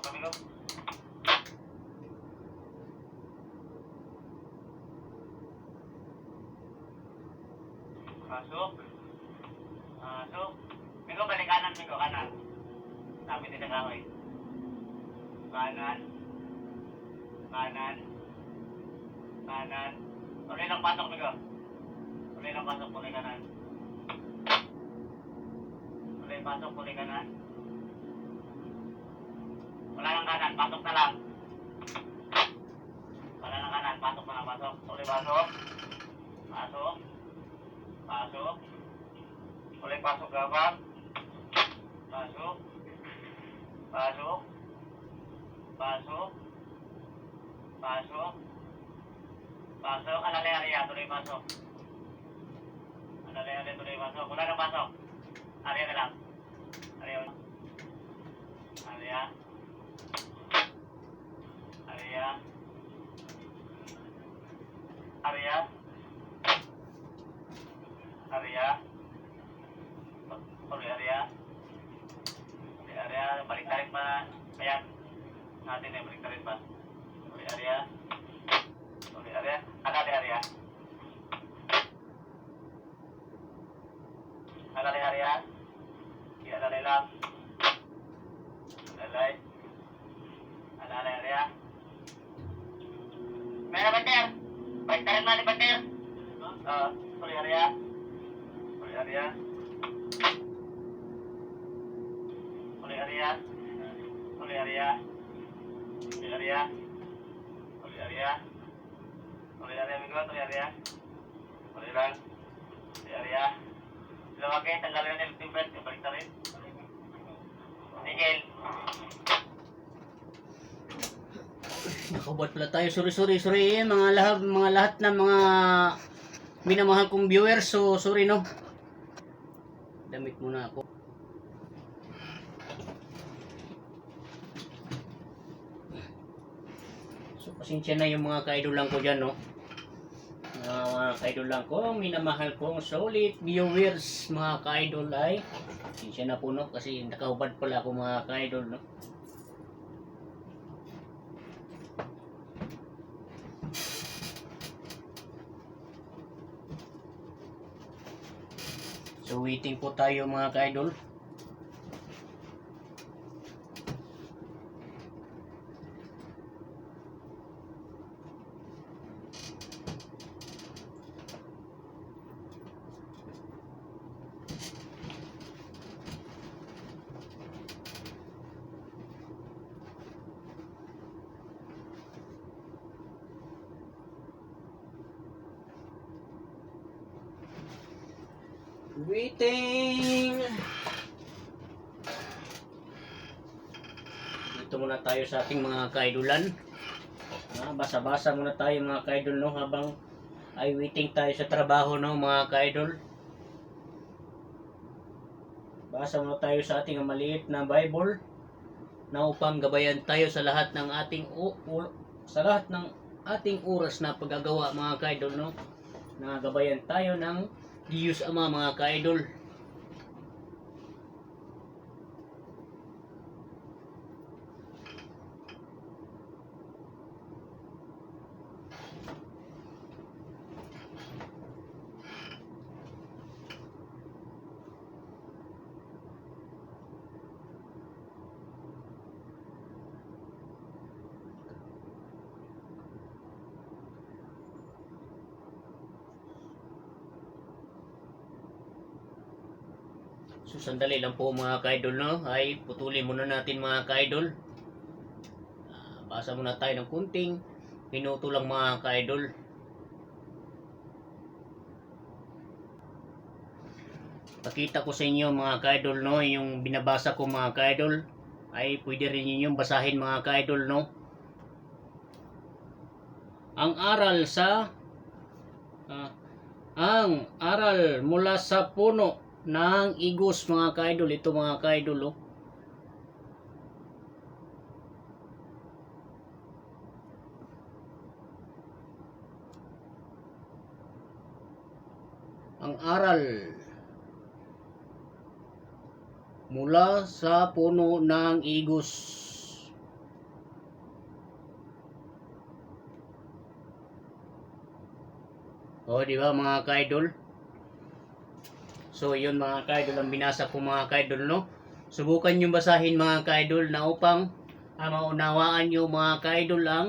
Pasok. Pasok. Migo, balik kanan, Migo, kanan. Sabi din ang kahoy. Kanan. Kanan. Kanan. Tuloy lang pasok, Migo. Tuloy lang pasok, tuloy kanan. Tuloy pasok, tuloy kanan. Wala nang kanan, pasok na lang. Wala nang kanan, pasok na lang, pasok. Tuloy pasok. Pasok. Pasok. Tuloy pasok gabang. Pasok. Pasok. Pasok. Pasok. Pasok. Alalay area, tuloy pasok. Alalay area, tuloy pasok. Wala nang pasok. Area na lang. Area. Area. Area. Area. Area. Tuloy area. Tuloy area. Balik tarik pa. Ayan. Natin eh, balik tarik pa. Tuloy area. Tuloy area. Akali area. Akali area. Iya, alalay lang. Alalay. Alalay area. Meron bater. Balik tarik na ni bater. Ah, tuloy area. Tuloy area. Tuloy area. Tuloy area. Tuloy area. Tuloy area. Tuloy area, amigo. Tuloy area. Tuloy lang. Tuloy area. Lumaki, tanggalin na yung timbret. Balik na rin. Miguel. Nakabot pala tayo. Sorry, sorry, sorry. Mga lahat, mga lahat na mga minamahal kong viewers. So, sorry no. Damit muna ako. So, pasensya na yung mga kaidolan ko dyan, no. Mga, mga kaidolan ko, minamahal kong solid viewers, mga kaidol ay. Pasensya na po, no. Kasi nakahubad pala ako mga kaidol, no. So waiting po tayo mga ka-idol. Waiting! Dito muna tayo sa ating mga kaidolan. Ah, basa-basa muna tayo mga kaidol no habang ay waiting tayo sa trabaho no mga kaidol. Basa muna tayo sa ating maliit na Bible na upang gabayan tayo sa lahat ng ating sa lahat ng ating oras na paggagawa mga kaidol no. Na gabayan tayo ng Diyos Ama mga ka-idol. So sandali lang po mga ka-idol no. Ay putulin muna natin mga ka-idol. Ah, basa muna tayo ng kunting minuto lang mga ka-idol. Pakita ko sa inyo mga ka-idol no, yung binabasa ko mga ka-idol ay pwede rin ninyong basahin mga ka-idol no. Ang aral sa ah, ang aral mula sa puno ng igos mga kaidol. Ito mga kaidol oh. Ang aral mula sa puno ng igos. O, oh, di ba mga kaidol? So, yun mga ka-idol ang binasa ko mga ka-idol, no? Subukan nyo basahin mga ka-idol na upang ah, maunawaan nyo mga ka-idol ang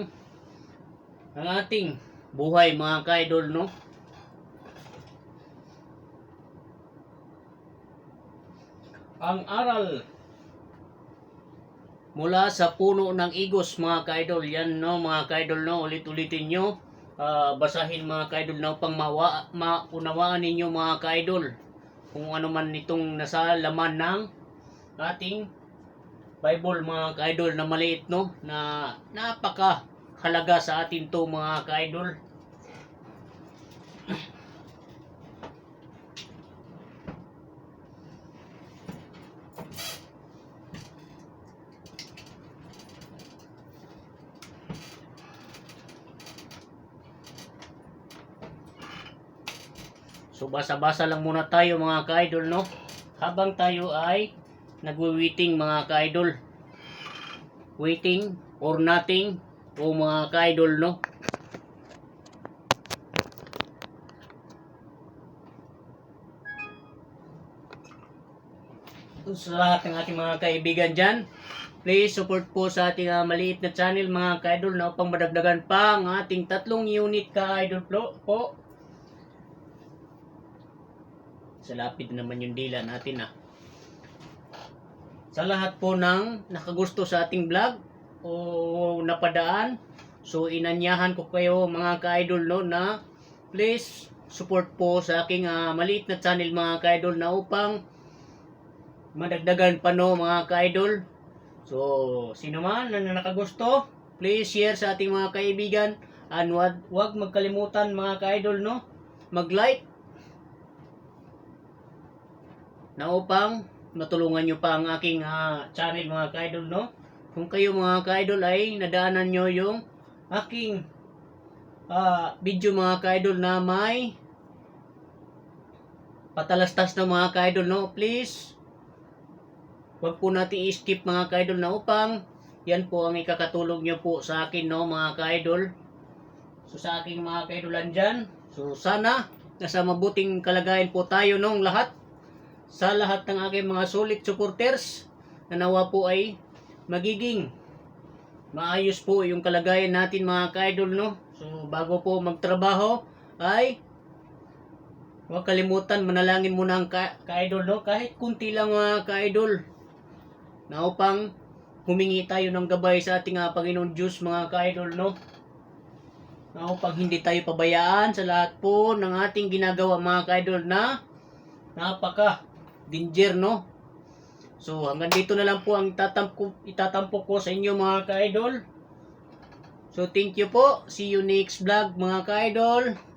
ang ating buhay mga ka-idol, no? Ang aral mula sa puno ng igos mga ka-idol. Yan no mga ka-idol no. Ulit-ulitin nyo. Ah, basahin mga ka-idol na upang mawa, maunawaan ninyo mga ka-idol. Kung ano man itong nasa laman ng ating Bible mga ka-idol na maliit no. Na napaka halaga sa atin to mga ka-idol. So basa-basa lang muna tayo mga ka-idol no. Habang tayo ay nagwi-waiting mga ka-idol. Waiting or nothing o mga ka-idol no. Sa lahat ng ating mga kaibigan dyan, please support po sa ating ah, maliit na channel mga ka-idol na upang madagdagan pa ang ating tatlong unit ka-idol po. po. Sa lapid naman yung dila natin ah. Sa lahat po ng nakagusto sa ating vlog o napadaan, so inanyahan ko kayo mga ka-idol no na please support po sa aking ah, maliit na channel mga ka-idol na upang madagdagan pa no mga ka-idol. So, sino man na nakagusto, please share sa ating mga kaibigan and wag, wag magkalimutan mga ka-idol no, mag-like na upang matulungan nyo pa ang aking ah, channel mga ka-idol no. Kung kayo mga ka-idol ay nadaanan nyo yung aking ah, video mga ka-idol na may patalastas na mga ka-idol no, please Huwag po natin i-skip mga ka-idol na upang yan po ang ikakatulong nyo po sa akin no mga ka-idol. So sa aking mga ka-idolan dyan. So sana nasa mabuting kalagayan po tayo nung lahat. Sa lahat ng aking mga solid supporters na nawa po ay magiging maayos po yung kalagayan natin mga ka-idol no. So bago po magtrabaho ay huwag kalimutan manalangin muna ang ka- ka-idol no. Kahit kunti lang mga ka-idol na upang humingi tayo ng gabay sa ating ah, Panginoon Diyos mga ka-idol no na upang hindi tayo pabayaan sa lahat po ng ating ginagawa mga ka-idol na napaka danger no? So hanggang dito na lang po ang itatampo, itatampo ko sa inyo mga ka-idol. So thank you po. See you next vlog mga ka-idol